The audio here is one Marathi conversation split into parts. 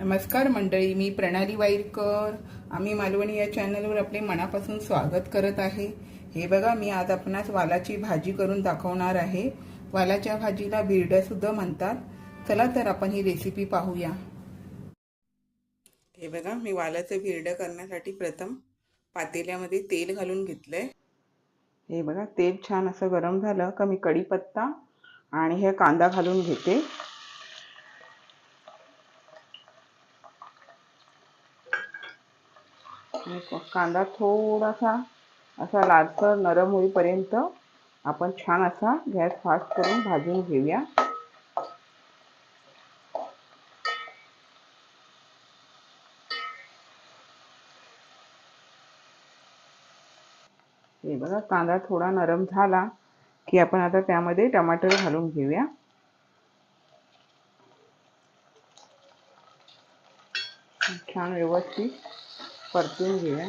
नमस्कार मंडळी मी प्रणाली वाईरकर. आम्ही मालवणी या चॅनलवर आपले मनापासून स्वागत करत आहे. हे बघा मी आज आपणास वालाची भाजी करून दाखवणार आहे. वालाच्या भाजीला बिरडं सुद्धा म्हणतात. चला तर आपण ही रेसिपी पाहूया. हे बघा मी वालाचं बिरडं करण्यासाठी प्रथम पातेल्यामध्ये तेल घालून घेतलंय. हे बघा तेल छान असं गरम झालं. का मी कढीपत्ता आणि हे कांदा घालून घेते आणि क- कांदा थोडासा असा लालसर नरम होईपर्यंत आपण छान असा गॅस फास्ट करून भाजून घेऊया. हे बघा कांदा थोडा नरम झाला की आपण आता त्यामध्ये टमाटर घालून घेऊया. छान व्यवस्थित परतून घेऊया.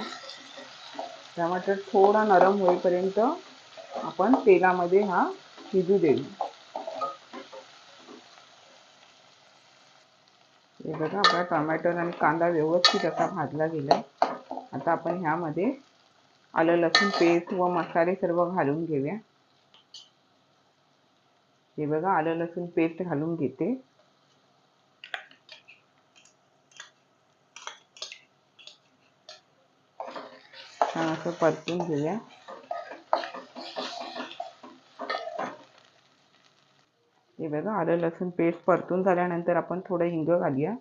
टमाटर थोडा नरम होईपर्यंत आपण तेलामध्ये हा शिजू देऊ. हे बघा आपला टमॅटर आणि कांदा व्यवस्थित असा भाजला गेला आता आपण ह्यामध्ये आलं लसूण पेस्ट व मसाले सर्व घालून घेऊया. हे बघा आलं लसूण पेस्ट घालून घेते. छान असं परतून घेऊया. हे बघा आलं लसूण पेस्ट परतून झाल्यानंतर आपण थोडं हिंग घालूया.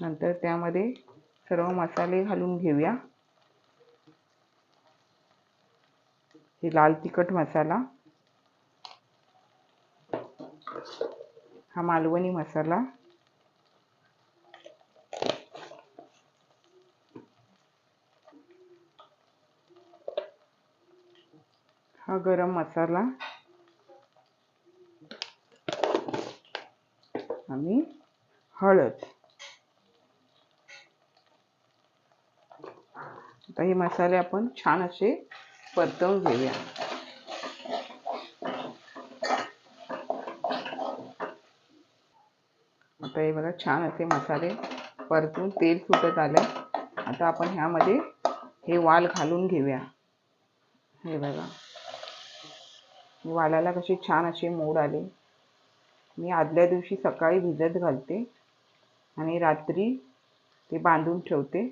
नंतर त्यामध्ये सर्व मसाले घालून घेऊया. हे लाल तिखट मसाला. हा मालवणी मसाला. हा गरम मसाला. आणि हळद. आता हे मसाले आपण छान असे परतवून घेऊया. आता हे बघा छान असे मसाले परतून तेल सुटत आले आता आपण ह्यामध्ये हे वाल घालून घेऊया. हे बघा. वालाला कसे छान असे मोड आले. मी आदल्या दिवशी सकाळी भिजत घालते आणि रात्री ते बांधून ठेवते.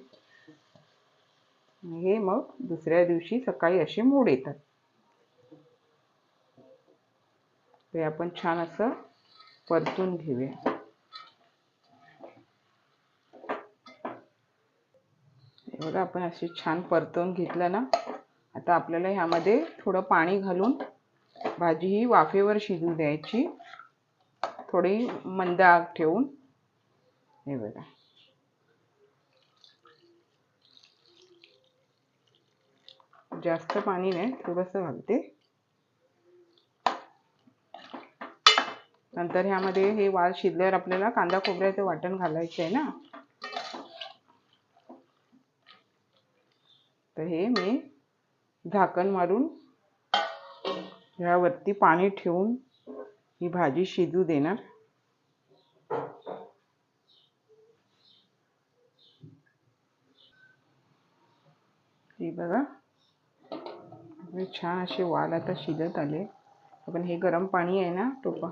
हे मग दुसऱ्या दिवशी सकाळी असे मोड येतात. ते आपण छान असं परतून घेऊया. बघा आपण असे छान परतवून घेतलं ना आता आपल्याला ह्यामध्ये थोडं पाणी घालून भाजी ही वाफेवर शिजू द्यायची. थोडी मंद आग ठेवून. हे बघा. जास्त पाणी नाही थोडंसं घालते. नंतर ह्यामध्ये हे वाल शिजल्यावर आपल्याला कांदा खोबऱ्याचं वाटण घालायचं आहे ना. तर हे मी झाकण मारून ह्यावरती पाणी ठेवून ही भाजी शिजू देणार. हे बघा. छान असे वाल आता शिजत आले. आपण हे गरम पाणी आहे ना टोपा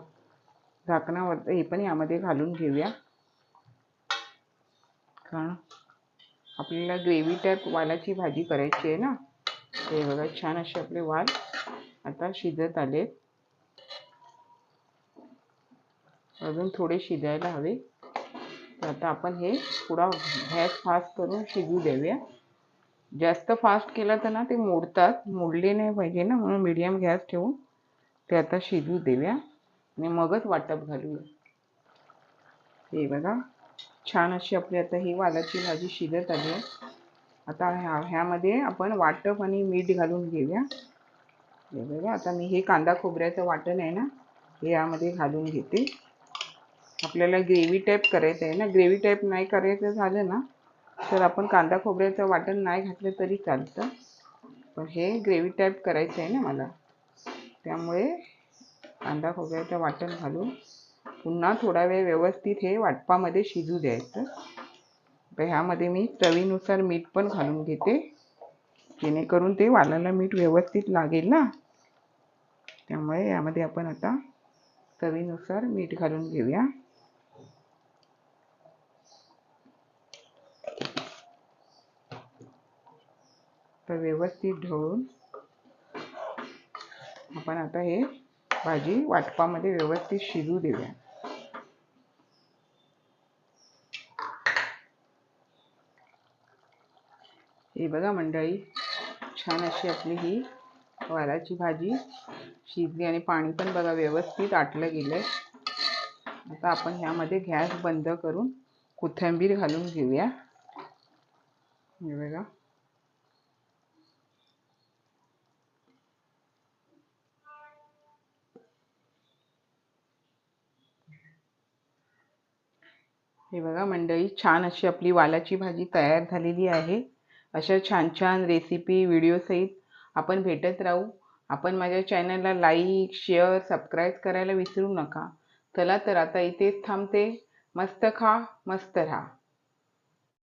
झाकणावर हे पण यामध्ये घालून घेऊया. कारण आपल्याला ग्रेव्ही टाईप वालाची भाजी करायची आहे ना. हे बघा छान असे आपले वाल. आता शिजत आले. अजून थोडे शिजायला हवे. तर आता आपण हे थोडा गॅस फास्ट करून शिजू देऊया. जास्त फास्ट केलं तर ना ते मोडतात. मोडले नाही पाहिजे ना म्हणून मीडियम गॅस ठेवून ते आता शिजू देऊया. आणि मगच वाटप घालूया. हे बघा छान अशी आपली आता ही वालाची भाजी शिजत आली आहे. आता ह्या ह्यामध्ये आपण वाटप आणि मीठ घालून घेऊया. हे बघा आता मी हे कांदा खोबऱ्याचं वाटण आहे ना हे यामध्ये घालून घेते. आपल्याला ग्रेव्ही टाईप करायचं आहे ना ग्रेव्ही टाईप नाही करायचं झालं ना तर आपण कांदा खोबऱ्याचं वाटण नाही घातलं तरी चालतं. पण हे ग्रेव्ही टाईप करायचं आहे ना मला त्यामुळे कांदा खोबऱ्याचं वाटण घालून पुन्हा थोडा वेळ व्यवस्थित हे वाटपामध्ये शिजू द्यायचं. तर ह्यामध्ये मी चवीनुसार मीठ पण घालून घेते. जेणेकरून ते वालाला मीठ व्यवस्थित लागेल ना? त्यामुळे यामध्ये आपण आता चवीनुसार मीठ घालून घेऊया. तर व्यवस्थित ढवळून आपण आता हे भाजी वाटपामध्ये व्यवस्थित शिजू देऊया. हे बघा मंडळी छान अशी आपली ही वालाची भाजी शिजली आणि पाणी पण बघा व्यवस्थित आटलं गेलंय. आता आपण ह्यामध्ये गॅस बंद करून कोथिंबीर घालून घेऊया. हे बघा. हे बघा मंडळी छान अशी आपली वालाची भाजी तयार झालेली आहे. अशा छान छान रेसिपी व्हिडिओसहित आपण भेटत राहू. आपण माझ्या चॅनलला लाईक शेअर सबस्क्राईब करायला विसरू नका. चला तर आता इथेच थांबते. मस्त खा मस्त राहा.